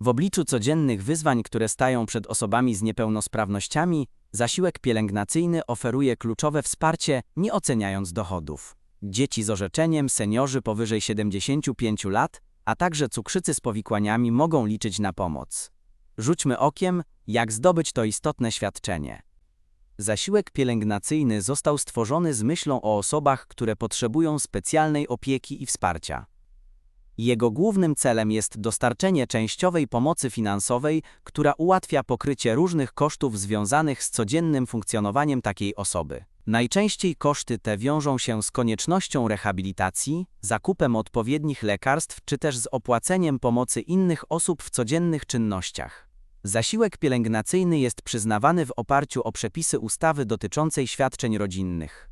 W obliczu codziennych wyzwań, które stają przed osobami z niepełnosprawnościami, zasiłek pielęgnacyjny oferuje kluczowe wsparcie, nie oceniając dochodów. Dzieci z orzeczeniem, seniorzy powyżej 75 lat, a także cukrzycy z powikłaniami mogą liczyć na pomoc. Rzućmy okiem, jak zdobyć to istotne świadczenie. Zasiłek pielęgnacyjny został stworzony z myślą o osobach, które potrzebują specjalnej opieki i wsparcia. Jego głównym celem jest dostarczenie częściowej pomocy finansowej, która ułatwia pokrycie różnych kosztów związanych z codziennym funkcjonowaniem takiej osoby. Najczęściej koszty te wiążą się z koniecznością rehabilitacji, zakupem odpowiednich lekarstw czy też z opłaceniem pomocy innych osób w codziennych czynnościach. Zasiłek pielęgnacyjny jest przyznawany w oparciu o przepisy ustawy dotyczącej świadczeń rodzinnych.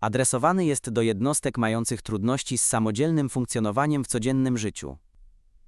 Adresowany jest do jednostek mających trudności z samodzielnym funkcjonowaniem w codziennym życiu.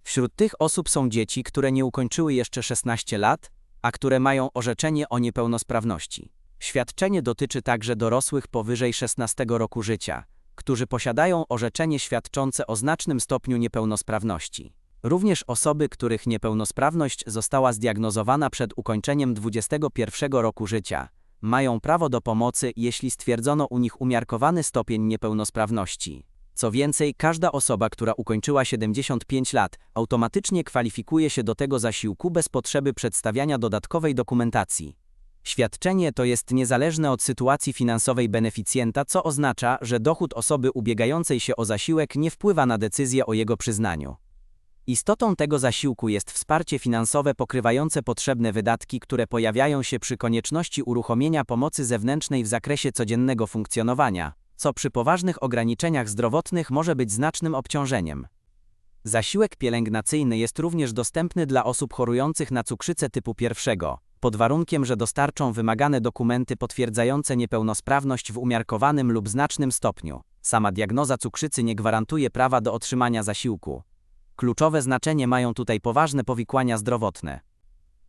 Wśród tych osób są dzieci, które nie ukończyły jeszcze 16 lat, a które mają orzeczenie o niepełnosprawności. Świadczenie dotyczy także dorosłych powyżej 16 roku życia, którzy posiadają orzeczenie świadczące o znacznym stopniu niepełnosprawności. Również osoby, których niepełnosprawność została zdiagnozowana przed ukończeniem 21 roku życia, mają prawo do pomocy, jeśli stwierdzono u nich umiarkowany stopień niepełnosprawności. Co więcej, każda osoba, która ukończyła 75 lat, automatycznie kwalifikuje się do tego zasiłku bez potrzeby przedstawiania dodatkowej dokumentacji. Świadczenie to jest niezależne od sytuacji finansowej beneficjenta, co oznacza, że dochód osoby ubiegającej się o zasiłek nie wpływa na decyzję o jego przyznaniu. Istotą tego zasiłku jest wsparcie finansowe pokrywające potrzebne wydatki, które pojawiają się przy konieczności uruchomienia pomocy zewnętrznej w zakresie codziennego funkcjonowania, co przy poważnych ograniczeniach zdrowotnych może być znacznym obciążeniem. Zasiłek pielęgnacyjny jest również dostępny dla osób chorujących na cukrzycę typu pierwszego, pod warunkiem, że dostarczą wymagane dokumenty potwierdzające niepełnosprawność w umiarkowanym lub znacznym stopniu. Sama diagnoza cukrzycy nie gwarantuje prawa do otrzymania zasiłku. Kluczowe znaczenie mają tutaj poważne powikłania zdrowotne.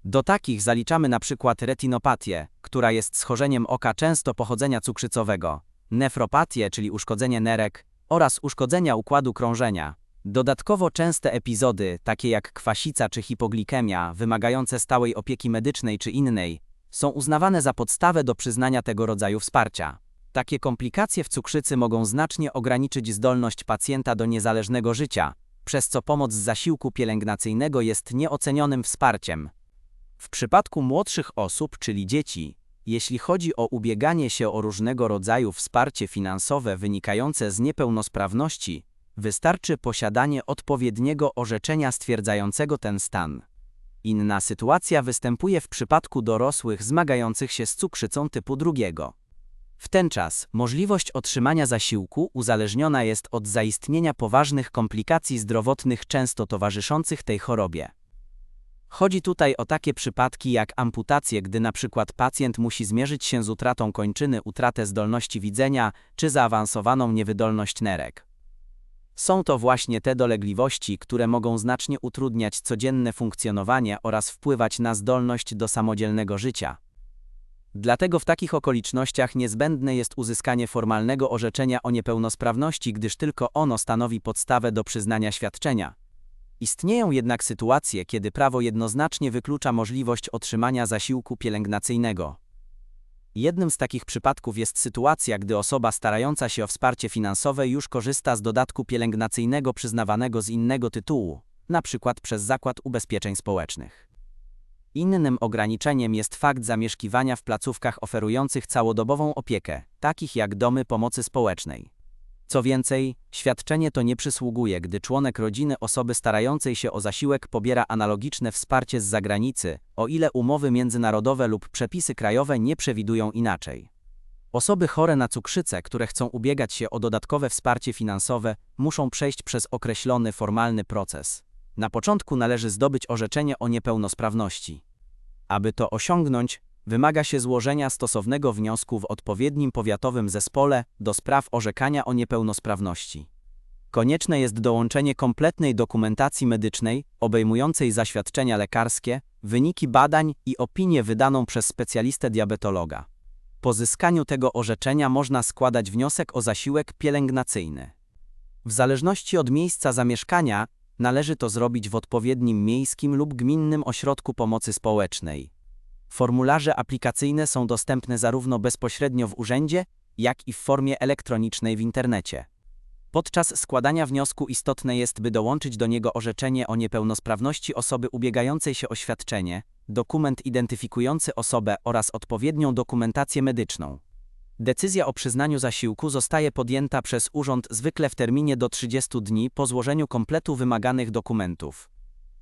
Do takich zaliczamy na przykład retinopatię, która jest schorzeniem oka często pochodzenia cukrzycowego, nefropatię, czyli uszkodzenie nerek, oraz uszkodzenia układu krążenia. Dodatkowo częste epizody, takie jak kwasica czy hipoglikemia, wymagające stałej opieki medycznej czy innej, są uznawane za podstawę do przyznania tego rodzaju wsparcia. Takie komplikacje w cukrzycy mogą znacznie ograniczyć zdolność pacjenta do niezależnego życia, przez co pomoc z zasiłku pielęgnacyjnego jest nieocenionym wsparciem. W przypadku młodszych osób, czyli dzieci, jeśli chodzi o ubieganie się o różnego rodzaju wsparcie finansowe wynikające z niepełnosprawności, wystarczy posiadanie odpowiedniego orzeczenia stwierdzającego ten stan. Inna sytuacja występuje w przypadku dorosłych zmagających się z cukrzycą typu drugiego. W ten czas możliwość otrzymania zasiłku uzależniona jest od zaistnienia poważnych komplikacji zdrowotnych często towarzyszących tej chorobie. Chodzi tutaj o takie przypadki jak amputacje, gdy przykład pacjent musi zmierzyć się z utratą kończyny, utratę zdolności widzenia czy zaawansowaną niewydolność nerek. Są to właśnie te dolegliwości, które mogą znacznie utrudniać codzienne funkcjonowanie oraz wpływać na zdolność do samodzielnego życia. Dlatego w takich okolicznościach niezbędne jest uzyskanie formalnego orzeczenia o niepełnosprawności, gdyż tylko ono stanowi podstawę do przyznania świadczenia. Istnieją jednak sytuacje, kiedy prawo jednoznacznie wyklucza możliwość otrzymania zasiłku pielęgnacyjnego. Jednym z takich przypadków jest sytuacja, gdy osoba starająca się o wsparcie finansowe już korzysta z dodatku pielęgnacyjnego przyznawanego z innego tytułu, np. przez Zakład Ubezpieczeń Społecznych. Innym ograniczeniem jest fakt zamieszkiwania w placówkach oferujących całodobową opiekę, takich jak domy pomocy społecznej. Co więcej, świadczenie to nie przysługuje, gdy członek rodziny osoby starającej się o zasiłek pobiera analogiczne wsparcie z zagranicy, o ile umowy międzynarodowe lub przepisy krajowe nie przewidują inaczej. Osoby chore na cukrzycę, które chcą ubiegać się o dodatkowe wsparcie finansowe, muszą przejść przez określony formalny proces. Na początku należy zdobyć orzeczenie o niepełnosprawności. Aby to osiągnąć, wymaga się złożenia stosownego wniosku w odpowiednim powiatowym zespole do spraw orzekania o niepełnosprawności. Konieczne jest dołączenie kompletnej dokumentacji medycznej obejmującej zaświadczenia lekarskie, wyniki badań i opinię wydaną przez specjalistę diabetologa. Po zyskaniu tego orzeczenia można składać wniosek o zasiłek pielęgnacyjny. W zależności od miejsca zamieszkania należy to zrobić w odpowiednim miejskim lub gminnym ośrodku pomocy społecznej. Formularze aplikacyjne są dostępne zarówno bezpośrednio w urzędzie, jak i w formie elektronicznej w internecie. Podczas składania wniosku istotne jest, by dołączyć do niego orzeczenie o niepełnosprawności osoby ubiegającej się o świadczenie, dokument identyfikujący osobę oraz odpowiednią dokumentację medyczną. Decyzja o przyznaniu zasiłku zostaje podjęta przez urząd zwykle w terminie do 30 dni po złożeniu kompletu wymaganych dokumentów.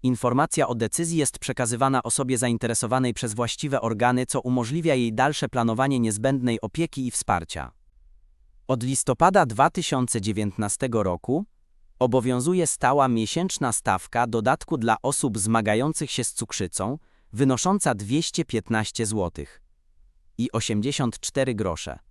Informacja o decyzji jest przekazywana osobie zainteresowanej przez właściwe organy, co umożliwia jej dalsze planowanie niezbędnej opieki i wsparcia. Od listopada 2019 roku obowiązuje stała miesięczna stawka dodatku dla osób zmagających się z cukrzycą, wynosząca 215 zł i 84 grosze.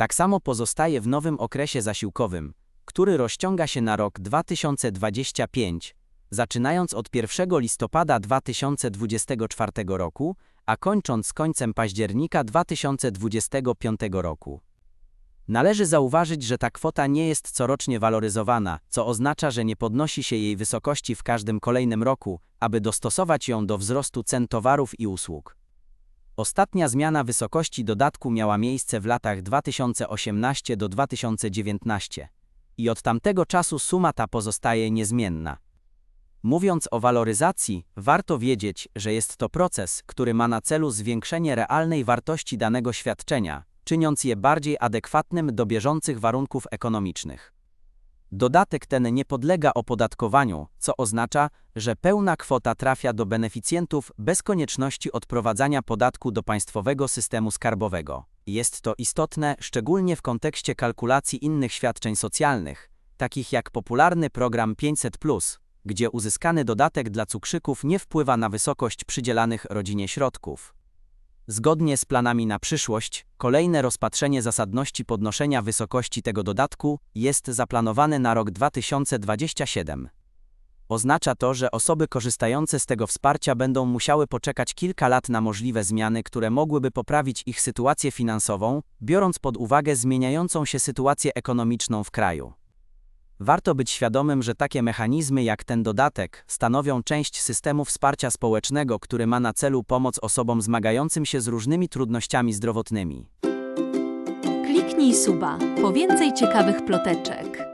Tak samo pozostaje w nowym okresie zasiłkowym, który rozciąga się na rok 2025, zaczynając od 1 listopada 2024 roku, a kończąc końcem października 2025 roku. Należy zauważyć, że ta kwota nie jest corocznie waloryzowana, co oznacza, że nie podnosi się jej wysokości w każdym kolejnym roku, aby dostosować ją do wzrostu cen towarów i usług. Ostatnia zmiana wysokości dodatku miała miejsce w latach 2018 do 2019 i od tamtego czasu suma ta pozostaje niezmienna. Mówiąc o waloryzacji, warto wiedzieć, że jest to proces, który ma na celu zwiększenie realnej wartości danego świadczenia, czyniąc je bardziej adekwatnym do bieżących warunków ekonomicznych. Dodatek ten nie podlega opodatkowaniu, co oznacza, że pełna kwota trafia do beneficjentów bez konieczności odprowadzania podatku do państwowego systemu skarbowego. Jest to istotne szczególnie w kontekście kalkulacji innych świadczeń socjalnych, takich jak popularny program 500, gdzie uzyskany dodatek dla cukrzyków nie wpływa na wysokość przydzielanych rodzinie środków. Zgodnie z planami na przyszłość, kolejne rozpatrzenie zasadności podnoszenia wysokości tego dodatku jest zaplanowane na rok 2027. Oznacza to, że osoby korzystające z tego wsparcia będą musiały poczekać kilka lat na możliwe zmiany, które mogłyby poprawić ich sytuację finansową, biorąc pod uwagę zmieniającą się sytuację ekonomiczną w kraju. Warto być świadomym, że takie mechanizmy jak ten dodatek stanowią część systemu wsparcia społecznego, który ma na celu pomoc osobom zmagającym się z różnymi trudnościami zdrowotnymi. Kliknij suba po więcej ciekawych ploteczek.